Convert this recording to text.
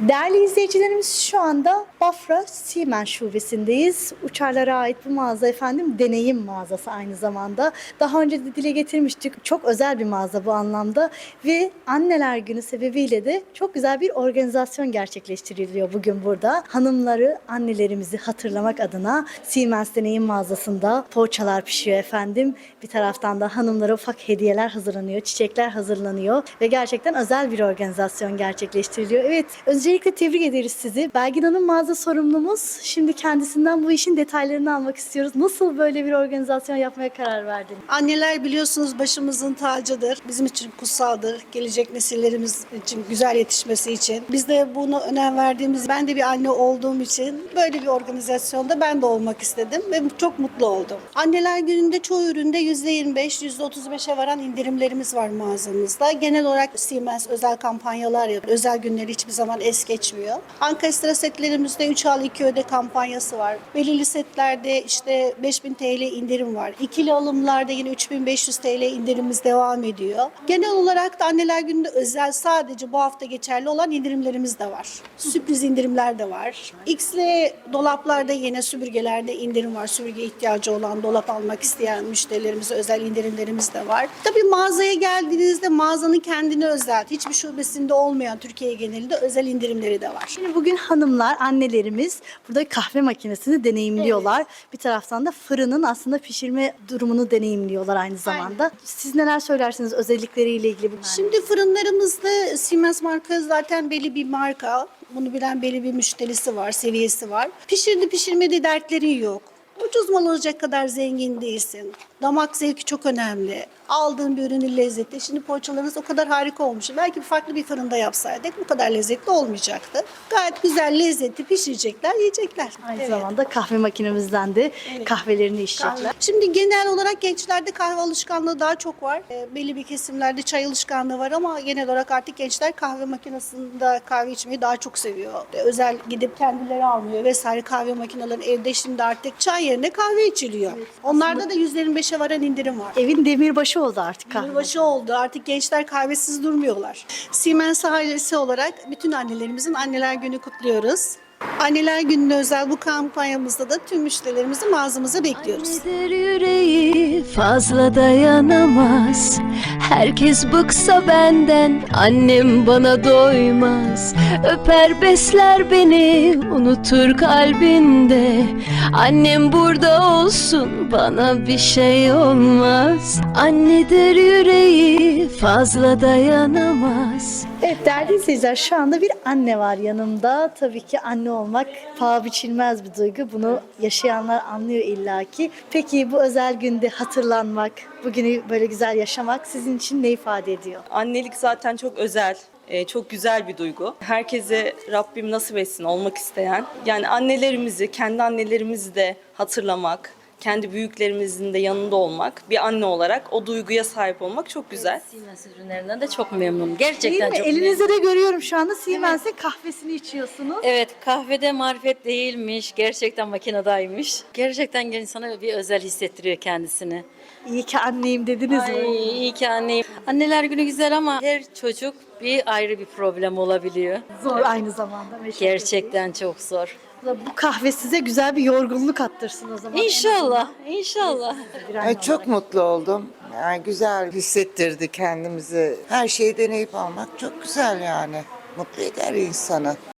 Değerli izleyicilerimiz şu anda Bafra Siemens şubesindeyiz. Uçarlara ait bu mağaza efendim deneyim mağazası aynı zamanda. Daha önce de dile getirmiştik. Çok özel bir mağaza bu anlamda ve anneler günü sebebiyle de çok güzel bir organizasyon gerçekleştiriliyor bugün burada. Hanımları, annelerimizi hatırlamak adına Siemens deneyim mağazasında poğaçalar pişiyor efendim. Bir taraftan da hanımlara ufak hediyeler hazırlanıyor, çiçekler hazırlanıyor ve gerçekten özel bir organizasyon gerçekleştiriliyor. Evet, öncelikle tebrik ederiz sizi. Belgin Hanım mağaza sorumlumuz. Şimdi kendisinden bu işin detaylarını almak istiyoruz. Nasıl böyle bir organizasyon yapmaya karar verdiniz? Anneler biliyorsunuz başımızın tacıdır. Bizim için kutsaldır. Gelecek nesillerimiz için güzel yetişmesi için. Biz de bunu önem verdiğimiz, ben de bir anne olduğum için böyle bir organizasyonda ben de olmak istedim ve çok mutlu oldum. Anneler gününde çoğu üründe %25, %35'e varan indirimlerimiz var mağazamızda. Genel olarak Siemens özel kampanyalar yapıyor. Özel günleri hiçbir zaman es geçmiyor. Ankastra setlerimizde 3 al 2 öde kampanyası var. Belirli setlerde işte 5000 TL indirim var. İkili alımlarda yine 3500 TL indirimimiz devam ediyor. Genel olarak da anneler gününde özel sadece bu hafta geçerli olan indirimlerimiz de var. Sürpriz indirimler de var. X'li dolaplarda yine süpürgelerde indirim var. Süpürge ihtiyacı olan dolap almak isteyen müşterilerimize özel indirimlerimiz de var. Tabii mağazaya geldiğinizde mağazanın kendine özel, hiçbir şubesinde olmayan Türkiye genelinde özel indirimleri de var. Şimdi bugün hanımlar, annelerimiz burada kahve makinesini deneyimliyorlar. Bir taraftan da fırının aslında pişirme durumunu deneyimliyorlar aynı zamanda. Siz neler söylersiniz özellikleriyle ilgili? bu- Şimdi fırınlarımızda Siemens marka zaten belli bir marka. Bunu bilen belli bir müşterisi var, seviyesi var. Pişirdi pişirmedi dertleri yok. Ucuz mal olacak kadar zengin değilsin. Damak zevki çok önemli. Aldığın bir ürünün lezzeti. Şimdi poğaçalarınız o kadar harika olmuş. Belki farklı bir fırında yapsaydık bu kadar lezzetli olmayacaktı. Gayet güzel lezzetli pişirecekler, yiyecekler. Aynı Evet. zamanda kahve makinemizden de Evet. kahvelerini içecekler. Şimdi genel olarak gençlerde kahve alışkanlığı daha çok var. E, belli bir kesimlerde çay alışkanlığı var ama genel olarak artık gençler kahve makinesinde kahve içmeyi daha çok seviyor. E, özel gidip kendileri almıyor vesaire kahve makineleri evde şimdi artık çay yerine kahve içiliyor. Onlarda da %25'e varan indirim var. Evin demirbaşı oldu artık. Yılbaşı oldu. Artık gençler kahvesiz durmuyorlar. Siemens ailesi olarak bütün annelerimizin anneler günü kutluyoruz. Anneler gününe özel bu kampanyamızda da tüm müşterilerimizi mağazamıza bekliyoruz. Annedir yüreği fazla dayanamaz Herkes bıksa benden annem bana doymaz. Öper besler beni unutur kalbinde. Annem burada olsun bana bir şey olmaz Annedir yüreği fazla dayanamaz Evet değerli izleyiciler şu anda bir anne var yanımda. Tabii ki anne olmak paha biçilmez bir duygu. Bunu yaşayanlar anlıyor illaki. Peki bu özel günde hatırlanmak, bugünü böyle güzel yaşamak sizin için ne ifade ediyor? Annelik zaten çok özel, e, çok güzel bir duygu. Herkese Rabbim nasip etsin olmak isteyen. Yani annelerimizi, kendi annelerimizi de hatırlamak, kendi büyüklerimizin de yanında olmak, bir anne olarak o duyguya sahip olmak çok güzel. Siemens ürünlerinden de çok memnunum. Değil Gerçekten mi? çok Elinizde memnunum. de görüyorum şu anda Siemens'in kahvesini içiyorsunuz. Evet kahvede marifet değilmiş. Gerçekten makinedaymış. Gerçekten insana bir özel hissettiriyor kendisini. İyi ki anneyim dediniz Ay mi? iyi ki anneyim. Anneler günü güzel ama her çocuk bir ayrı bir problem olabiliyor. Zor aynı zamanda. meşakkatli. Gerçekten çok zor. Bu kahve size güzel bir yorgunluk attırsın o zaman. İnşallah, inşallah. Ay, çok mutlu oldum. Yani güzel hissettirdi kendimizi. Her şeyi deneyip almak çok güzel yani. Mutlu eder insanı.